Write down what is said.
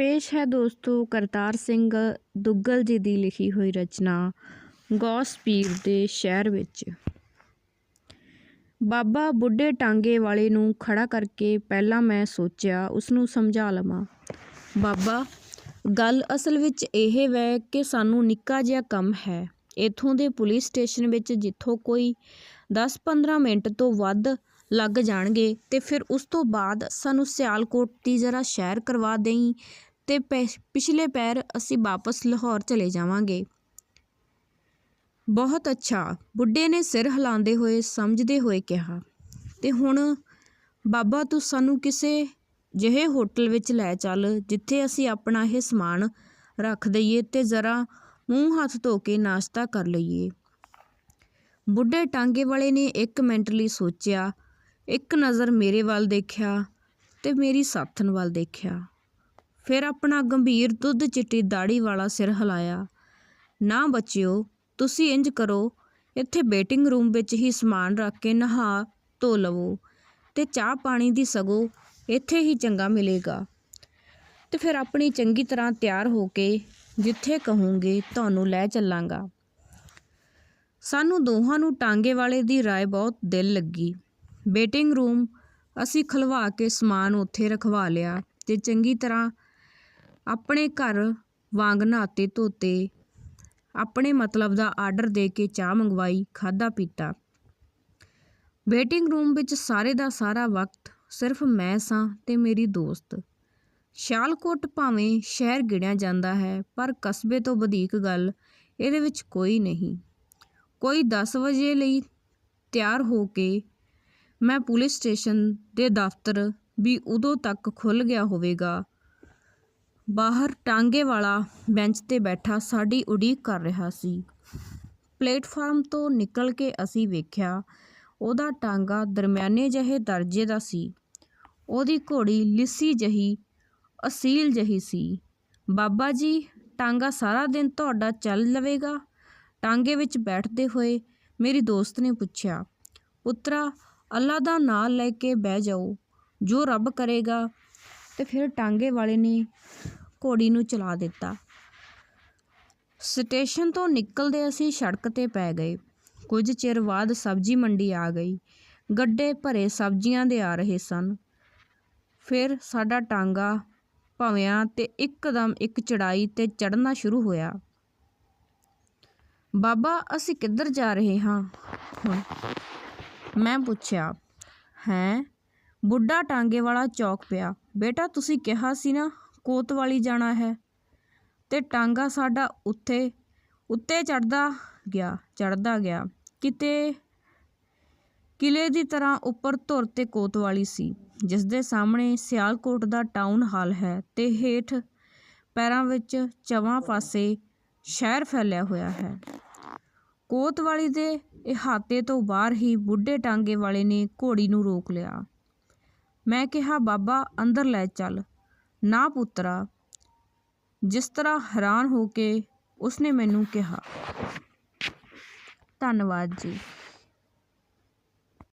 ਪੇਸ਼ ਹੈ ਦੋਸਤੋ ਕਰਤਾਰ ਸਿੰਘ ਦੁੱਗਲ ਜੀ ਦੀ ਲਿਖੀ ਹੋਈ ਰਚਨਾ ਗੌਸ ਪੀਰ ਦੇ ਸ਼ਹਿਰ ਵਿੱਚ। ਬਾਬਾ ਬੁੱਢੇ ਟਾਂਗੇ ਵਾਲੇ ਨੂੰ ਖੜਾ ਕਰਕੇ ਪਹਿਲਾਂ ਮੈਂ ਸੋਚਿਆ ਉਸ ਨੂੰ ਸਮਝਾ ਲਵਾਂ। ਬਾਬਾ, ਗੱਲ ਅਸਲ ਵਿੱਚ ਇਹ ਵੈ ਕਿ ਸਾਨੂੰ ਨਿੱਕਾ ਜਿਹਾ ਕੰਮ ਹੈ। ਇਥੋਂ ਦੇ ਪੁਲਿਸ ਸਟੇਸ਼ਨ ਵਿੱਚ ਜਿੱਥੋਂ ਕੋਈ 10-15 ਮਿੰਟ ਤੋਂ ਵੱਧ ਲੱਗ ਜਾਣਗੇ ਤੇ ਫਿਰ ਉਸ ਤੋਂ ਬਾਅਦ ਸਾਨੂੰ ਸਿਆਲਕੋਟ ਦੀ ਜ਼ਰਾ ਸ਼ਹਿਰ ਕਰਵਾ ਦੇਈ ਤੇ ਪਿਛਲੇ ਪੈਰ ਅਸੀਂ ਵਾਪਸ ਲਾਹੌਰ ਚਲੇ ਜਾਵਾਂਗੇ। ਬਹੁਤ ਅੱਛਾ। ਬੁੱਢੇ ਨੇ ਸਿਰ ਹਿਲਾਉਂਦੇ ਹੋਏ, ਸਮਝਦੇ ਹੋਏ ਕਿਹਾ ਅਤੇ ਹੁਣ ਬਾਬਾ ਤੂੰ ਸਾਨੂੰ ਕਿਸੇ ਜਿਹੇ ਹੋਟਲ ਵਿੱਚ ਲੈ ਚੱਲ, ਜਿੱਥੇ ਅਸੀਂ ਆਪਣਾ ਇਹ ਸਮਾਨ ਰੱਖ ਦਈਏ ਤੇ ਜ਼ਰਾ ਮੂੰਹ ਹੱਥ ਧੋ ਕੇ ਨਾਸ਼ਤਾ ਕਰ ਲਈਏ। ਬੁੱਢੇ ਟਾਂਗੇ ਵਾਲੇ ਨੇ ਇੱਕ ਮਿੰਟ ਲਈ ਸੋਚਿਆ, ਇੱਕ ਨਜ਼ਰ ਮੇਰੇ ਵੱਲ ਦੇਖਿਆ ਤੇ ਮੇਰੀ ਸਾਥਣ ਵੱਲ ਦੇਖਿਆ। ਫਿਰ ਆਪਣਾ ਗੰਭੀਰ ਦੁੱਧ ਚਿੱਟੀ ਦਾੜੀ ਵਾਲਾ ਸਿਰ ਹਿਲਾਇਆ ਨਾ ਬੱਚਿਓ ਤੁਸੀਂ ਇੰਜ ਕਰੋ ਇੱਥੇ ਵੇਟਿੰਗ ਰੂਮ ਵਿੱਚ ਹੀ ਸਮਾਨ ਰੱਖ ਕੇ ਨਹਾ ਧੋ ਲਵੋ ਤੇ ਚਾਹ ਪਾਣੀ ਦੀ ਸਗੋ ਇੱਥੇ ਹੀ ਚੰਗਾ ਮਿਲੇਗਾ ਤੇ ਫਿਰ ਆਪਣੀ ਚੰਗੀ ਤਰ੍ਹਾਂ ਤਿਆਰ ਹੋ ਕੇ ਜਿੱਥੇ ਕਹੋਗੇ ਤੁਹਾਨੂੰ ਲੈ ਚੱਲਾਂਗਾ ਸਾਨੂੰ ਦੋਹਾਂ ਨੂੰ ਟਾਂਗੇ ਵਾਲੇ ਦੀ رائے ਬਹੁਤ ਦਿਲ ਲੱਗੀ ਵੇਟਿੰਗ ਰੂਮ ਅਸੀਂ ਖਲਵਾ ਕੇ ਸਮਾਨ ਉੱਥੇ ਰਖਵਾ ਲਿਆ ਤੇ ਚੰਗੀ ਤਰ੍ਹਾਂ ਆਪਣੇ ਘਰ ਵਾਂਗਣਾ ਅਤੇ ਧੋਤੇ, ਆਪਣੇ ਮਤਲਬ ਦਾ ਆਰਡਰ ਦੇ ਕੇ ਚਾਹ ਮੰਗਵਾਈ ਖਾਦਾ ਪੀਤਾ। ਵੇਟਿੰਗ ਰੂਮ ਵਿੱਚ ਸਾਰੇ ਦਾ ਸਾਰਾ ਵਕਤ ਸਿਰਫ ਮੈਂ ਸਾਂ ਤੇ ਮੇਰੀ ਦੋਸਤ। ਸ਼ਾਲਕੋਟ ਭਾਵੇਂ ਸ਼ਹਿਰ ਗਿਣਿਆ ਜਾਂਦਾ ਹੈ, ਪਰ ਕਸਬੇ ਤੋਂ ਵਧੇਕ ਗੱਲ ਇਹਦੇ ਵਿੱਚ ਕੋਈ ਨਹੀਂ। ਕੋਈ 10 ਵਜੇ ਲਈ ਤਿਆਰ ਹੋ ਕੇ ਮੈਂ ਪੁਲਿਸ ਸਟੇਸ਼ਨ ਦੇ ਦਫ਼ਤਰ ਵੀ ਉਦੋਂ ਤੱਕ ਖੁੱਲ ਗਿਆ ਹੋਵੇਗਾ ਬਾਹਰ ਟਾਂਗੇ ਵਾਲਾ ਬੈਂਚ ਤੇ ਬੈਠਾ ਸਾਡੀ ਉਡੀਕ ਕਰ ਰਿਹਾ ਸੀ। ਪਲੇਟਫਾਰਮ ਤੋਂ ਨਿਕਲ ਕੇ ਅਸੀਂ ਵੇਖਿਆ, ਉਹਦਾ ਟਾਂਗਾ ਦਰਮਿਆਨੇ ਜਿਹੇ ਦਰਜੇ ਦਾ ਸੀ। ਉਹਦੀ ਘੋੜੀ ਲਿੱਸੀ ਜਹੀ, ਅਸੀਲ ਜਹੀ ਸੀ। ਬਾਬਾ ਜੀ, ਟਾਂਗਾ ਸਾਰਾ ਦਿਨ ਤੁਹਾਡਾ ਚੱਲ ਲਵੇਗਾ? ਟਾਂਗੇ ਵਿੱਚ ਬੈਠਦੇ ਹੋਏ ਮੇਰੀ ਦੋਸਤ ਨੇ ਪੁੱਛਿਆ, ਪੁੱਤਰਾ, ਅੱਲਾ ਦਾ ਨਾਂ ਲੈ ਕੇ ਬਹਿ ਜਾਓ, ਜੋ ਰੱਬ ਕਰੇਗਾ। ਤੇ ਫਿਰ ਟਾਂਗੇ ਵਾਲੇ ਨੇ ਘੋੜੀ ਨੂੰ ਚਲਾ ਦਿੱਤਾ। ਸਟੇਸ਼ਨ ਤੋਂ ਨਿਕਲਦੇ ਅਸੀਂ ਸੜਕ ਤੇ ਪੈ ਗਏ। ਕੁਝ ਚਿਰ ਬਾਅਦ ਸਬਜ਼ੀ ਮੰਡੀ ਆ ਗਈ। ਗੱਡੇ ਭਰੇ ਸਬਜ਼ੀਆਂ ਦੇ ਆ ਰਹੇ ਸਨ। ਫਿਰ ਸਾਡਾ ਟਾਂਗਾ ਭਵਿਆਂ ਤੇ ਇੱਕਦਮ ਇੱਕ ਚੜਾਈ ਤੇ ਚੜਨਾ ਸ਼ੁਰੂ ਹੋਇਆ। ਬਾਬਾ, ਅਸੀਂ ਕਿੱਧਰ ਜਾ ਰਹੇ ਹਾਂ? ਹੁਣ ਮੈਂ ਪੁੱਛਿਆ। ਹੈ? ਬੁੱਢਾ ਟਾਂਗੇ ਵਾਲਾ ਚੌਕ ਪਿਆ। ਬੇਟਾ, ਤੁਸੀਂ ਕਿਹਾ ਸੀ ਨਾ ਕੋਤਵਾਲੀ ਜਾਣਾ ਹੈ ਤੇ ਟਾਂਗਾ ਸਾਡਾ ਉੱਥੇ, ਉੱਤੇ ਚੜ੍ਹਦਾ ਗਿਆ ਚੜ੍ਹਦਾ ਗਿਆ। ਕਿਤੇ ਕਿਲੇ ਦੀ ਤਰ੍ਹਾਂ ਉੱਪਰ ਧੁਰ ਤੇ ਕੋਤਵਾਲੀ ਸੀ ਜਿਸ ਦੇ ਸਾਹਮਣੇ ਸਿਆਲਕੋਟ ਦਾ ਟਾਊਨ ਹਾਲ ਹੈ ਤੇ ਹੇਠ ਪੈਰਾਂ ਵਿੱਚ ਚਵਾਂ ਪਾਸੇ ਸ਼ਹਿਰ ਫੈਲਿਆ ਹੋਇਆ ਹੈ। ਕੋਤਵਾਲੀ ਦੇ ਇਹਾਤੇ ਤੋਂ ਬਾਹਰ ਹੀ ਬੁੱਢੇ ਟਾਂਗੇ ਵਾਲੇ ਨੇ ਘੋੜੀ ਨੂੰ ਰੋਕ ਲਿਆ। ਮੈਂ ਕਿਹਾ, ਬਾਬਾ, ਅੰਦਰ ਲੈ ਚੱਲ। ਨਾ ਪੁੱਤਰਾ ਜਿਸ ਤਰ੍ਹਾਂ ਹੈਰਾਨ ਹੋ ਕੇ ਉਸਨੇ ਮੈਨੂੰ ਕਿਹਾ। ਧੰਨਵਾਦ ਜੀ।